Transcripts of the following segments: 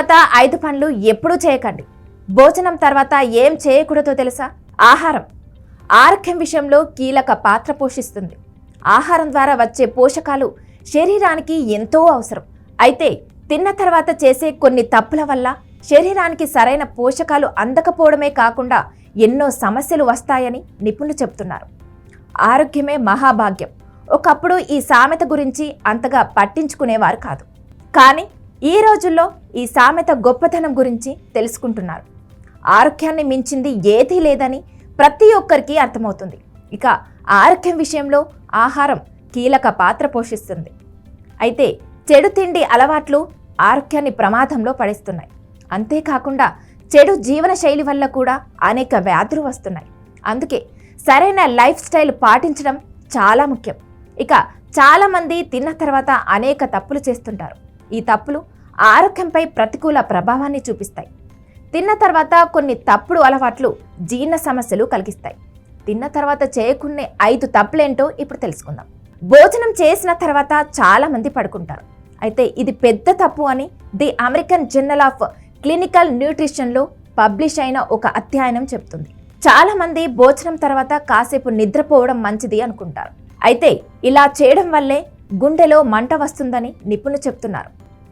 తర్వాత ఐదు పనులు ఎప్పుడూ చేయకండి. భోజనం తర్వాత ఏం చేయకూడదో తెలుసా? ఆహారం. ఆరోగ్యం విషయంలో కీలక పాత్ర పోషిస్తుంది. ఆహారం ద్వారా వచ్చే పోషకాలు శరీరానికి ఎంతో అవసరం. అయితే తిన్న తర్వాత చేసే కొన్ని తప్పుల వల్ల శరీరానికి సరైన పోషకాలు అందకపోవడమే కాకుండా ఎన్నో సమస్యలు వస్తాయని నిపుణులు చెప్తున్నారు ఆరోగ్యమే మహాభాగ్యం. ఒకప్పుడు ఈ సామెత గురించి అంతగా పట్టించుకునేవారు కాదు. కానీ ఈ రోజుల్లో ఈ సామెత గొప్పతనం గురించి తెలుసుకుంటున్నారు. ఆరోగ్యాన్ని మించింది ఏదీ లేదని ప్రతి ఒక్కరికి అర్థమవుతుంది. ఇక ఆరోగ్యం విషయంలో ఆహారం కీలక పాత్ర పోషిస్తుంది. అయితే చెడు తిండి అలవాట్లు ఆరోగ్యాన్ని ప్రమాదంలో పడేస్తున్నాయి. అంతేకాకుండా చెడు జీవన శైలి వల్ల కూడా అనేక వ్యాధులు వస్తున్నాయి. అందుకే సరైన లైఫ్ స్టైల్ పాటించడం చాలా ముఖ్యం. ఇక చాలామంది తిన్న తర్వాత అనేక తప్పులు చేస్తుంటారు. ఈ తప్పులు ఆరోగ్యంపై ప్రతికూల ప్రభావాన్ని చూపిస్తాయి. తిన్న తర్వాత కొన్ని తప్పుడు అలవాట్లు జీర్ణ సమస్యలు కలిగిస్తాయి. తిన్న తర్వాత చేయకునే ఐదు తప్పులేంటో ఇప్పుడు తెలుసుకుందాం. భోజనం చేసిన తర్వాత చాలామంది పడుకుంటారు. అయితే ఇది పెద్ద తప్పు అని the American journal of clinical న్యూట్రిషన్లో publish అయిన ఒక అధ్యయనం చెప్తుంది చాలామంది భోజనం తర్వాత కాసేపు నిద్రపోవడం మంచిది అనుకుంటారు. అయితే ఇలా చేయడం వల్లే గుండెలో మంట వస్తుందని నిపుణులు చెప్తున్నారు.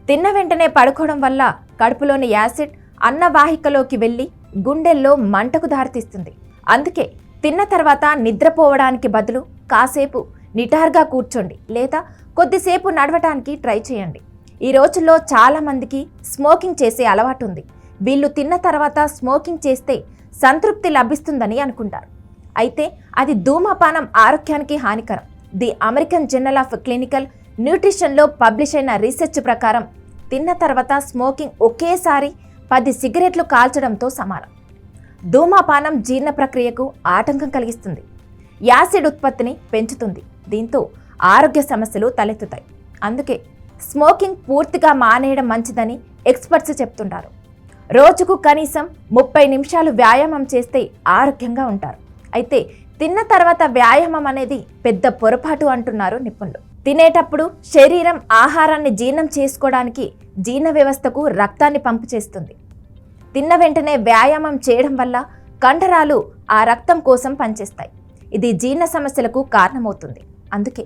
తిన్న వెంటనే పడుకోవడం వల్ల కడుపులోని యాసిడ్ అన్నవాహికలోకి వెళ్ళి గుండెల్లో మంటకు దారితీస్తుంది. అందుకే తిన్న తర్వాత నిద్రపోవడానికి బదులు కాసేపు నిటార్గా కూర్చోండి లేదా కొద్దిసేపు నడవటానికి ట్రై చేయండి. ఈ రోజుల్లో చాలామందికి స్మోకింగ్ చేసే అలవాటు ఉంది. వీళ్ళు తిన్న తర్వాత స్మోకింగ్ చేస్తే సంతృప్తి లభిస్తుందని అనుకుంటారు. అయితే అది ధూమపానం ఆరోగ్యానికి హానికరం. The American journal of clinical న్యూట్రిషన్లో publish అయిన రీసెర్చ్ ప్రకారం తిన్న తర్వాత స్మోకింగ్ ఒకేసారి పది సిగరెట్లు కాల్చడంతో సమానం. ధూమపానం జీర్ణ ప్రక్రియకు ఆటంకం కలిగిస్తుంది. యాసిడ్ ఉత్పత్తిని పెంచుతుంది. దీంతో ఆరోగ్య సమస్యలు తలెత్తుతాయి. అందుకే స్మోకింగ్ పూర్తిగా మానేయడం మంచిదని ఎక్స్పర్ట్స్ చెప్తుంటారు. రోజుకు కనీసం ముప్పై నిమిషాలు వ్యాయామం చేస్తే ఆరోగ్యంగా ఉంటారు. అయితే తిన్న తర్వాత వ్యాయామం అనేది పెద్ద పొరపాటు అంటున్నారు నిపుణులు. తినేటప్పుడు శరీరం ఆహారాన్ని జీర్ణం చేసుకోవడానికి జీర్ణ వ్యవస్థకు రక్తాన్ని పంపు చేస్తుంది. తిన్న వెంటనే వ్యాయామం చేయడం వల్ల కండరాలు ఆ రక్తం కోసం పనిచేస్తాయి. ఇది జీర్ణ సమస్యలకు కారణమవుతుంది. అందుకే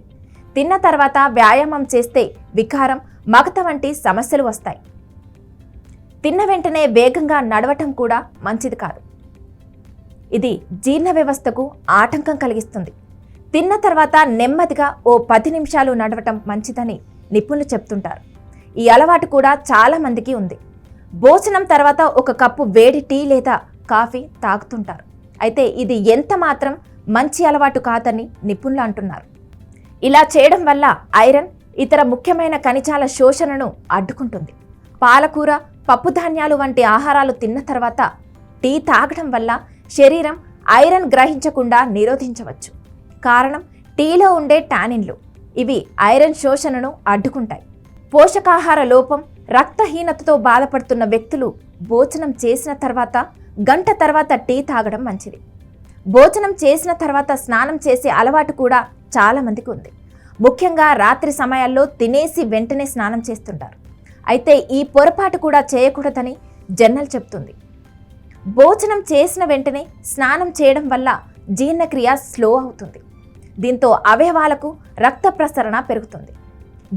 తిన్న తర్వాత వ్యాయామం చేస్తే వికారం మగత వంటి సమస్యలు వస్తాయి. తిన్న వెంటనే వేగంగా నడవటం కూడా మంచిది కాదు. ఇది జీర్ణ వ్యవస్థకు ఆటంకం కలిగిస్తుంది. తిన్న తర్వాత నెమ్మదిగా ఓ పది నిమిషాలు నడవటం మంచిదని నిపుణులు చెప్తుంటారు. ఈ అలవాటు కూడా చాలా మందికి ఉంది. భోజనం తర్వాత ఒక కప్పు వేడి టీ లేదా కాఫీ తాగుతుంటారు. అయితే ఇది ఎంత మాత్రం మంచి అలవాటు కాదని నిపుణులు అంటున్నారు. ఇలా చేయడం వల్ల ఐరన్ ఇతర ముఖ్యమైన ఖనిజాల శోషణను అడ్డుకుంటుంది. పాలకూర పప్పుధాన్యాలు వంటి ఆహారాలు తిన్న తర్వాత టీ తాగడం వల్ల శరీరం ఐరన్ గ్రహించకుండా నిరోధించవచ్చు. కారణం టీలో ఉండే టానిన్లు. ఇవి ఐరన్ శోషణను అడ్డుకుంటాయి. పోషకాహార లోపం రక్తహీనతతో బాధపడుతున్న వ్యక్తులు భోజనం చేసిన తర్వాత గంట తర్వాత టీ తాగడం మంచిది. భోజనం చేసిన తర్వాత స్నానం చేసే అలవాటు కూడా చాలా మందికి ఉంది. ముఖ్యంగా రాత్రి సమయాల్లో తినేసి వెంటనే స్నానం చేస్తుంటారు. అయితే ఈ పొరపాటు కూడా చేయకూడదని జర్నల్ చెప్తుంది. భోజనం చేసిన వెంటనే స్నానం చేయడం వల్ల జీర్ణక్రియ స్లో అవుతుంది. దీంతో అవయవాలకు రక్త ప్రసరణ పెరుగుతుంది.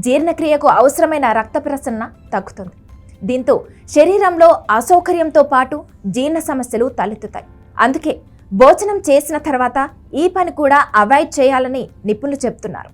జీర్ణక్రియకు అవసరమైన రక్త ప్రసరణ తగ్గుతుంది. దీంతో శరీరంలో అసౌకర్యంతో పాటు జీర్ణ సమస్యలు తలెత్తుతాయి. అందుకే భోజనం చేసిన తర్వాత ఈ పని కూడా అవాయిడ్ చేయాలని నిపుణులు చెప్తున్నారు